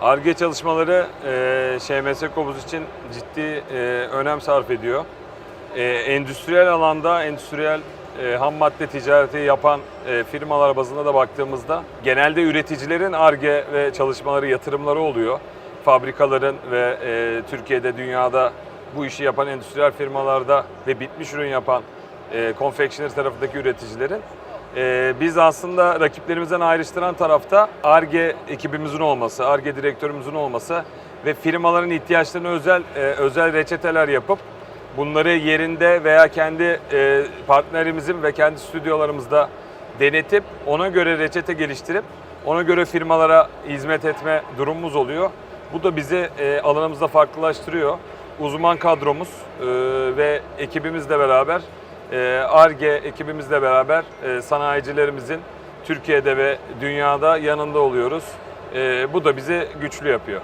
ARGE çalışmaları e, ŞMS Kobuz için ciddi e, önem sarf ediyor. E, endüstriyel alanda, endüstriyel e, ham madde ticareti yapan e, firmalar bazında da baktığımızda genelde üreticilerin ARGE ve çalışmaları, yatırımları oluyor. Fabrikaların ve e, Türkiye'de, dünyada bu işi yapan endüstriyel firmalarda ve bitmiş ürün yapan e, confectioner tarafındaki üreticilerin ee, biz aslında rakiplerimizden ayrıştıran tarafta ARGE ekibimizin olması, ARGE direktörümüzün olması ve firmaların ihtiyaçlarına özel e, özel reçeteler yapıp bunları yerinde veya kendi e, partnerimizin ve kendi stüdyolarımızda denetip ona göre reçete geliştirip ona göre firmalara hizmet etme durumumuz oluyor. Bu da bizi e, alanımızda farklılaştırıyor. Uzman kadromuz e, ve ekibimizle beraber ARGE ekibimizle beraber e, sanayicilerimizin Türkiye'de ve dünyada yanında oluyoruz. E, Bu da bizi güçlü yapıyor.